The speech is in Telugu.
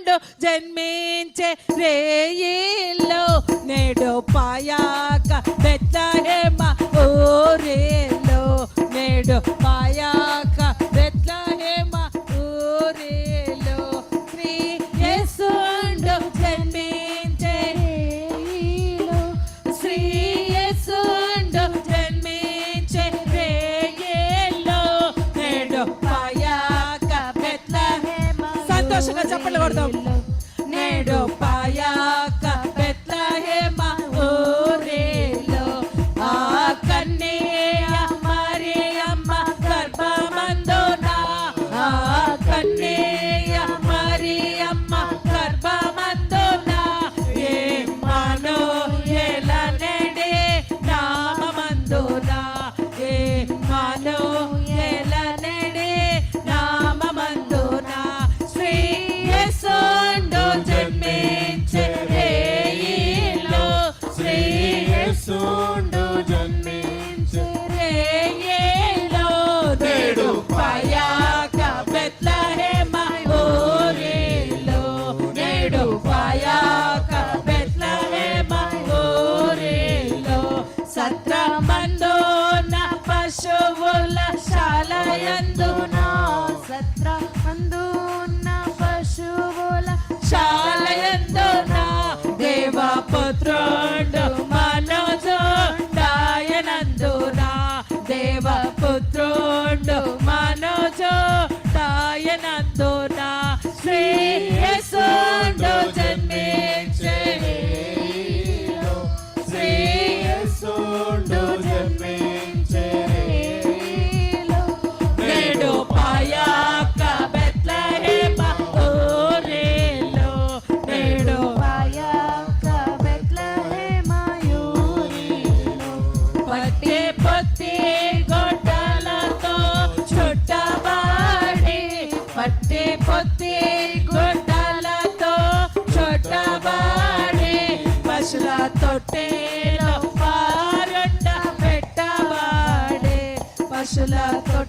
పాలెంలో జన్మించే రేయిల్లో నేడు పాయాక పెద్ద హేమ ఓరేలో నేడు పాయాక సంతోషంగా చప్పట్లు కొడతాం నేడు పాయా సత్రమందు నా పశువుల శాలయందు నా సత్రమందు నా పశువుల శాలయందు నా దేవపుత్రుడు. धोती घोटाला तो छोटा बाड़े पसला तोटे बेटा बाड़े पसला तो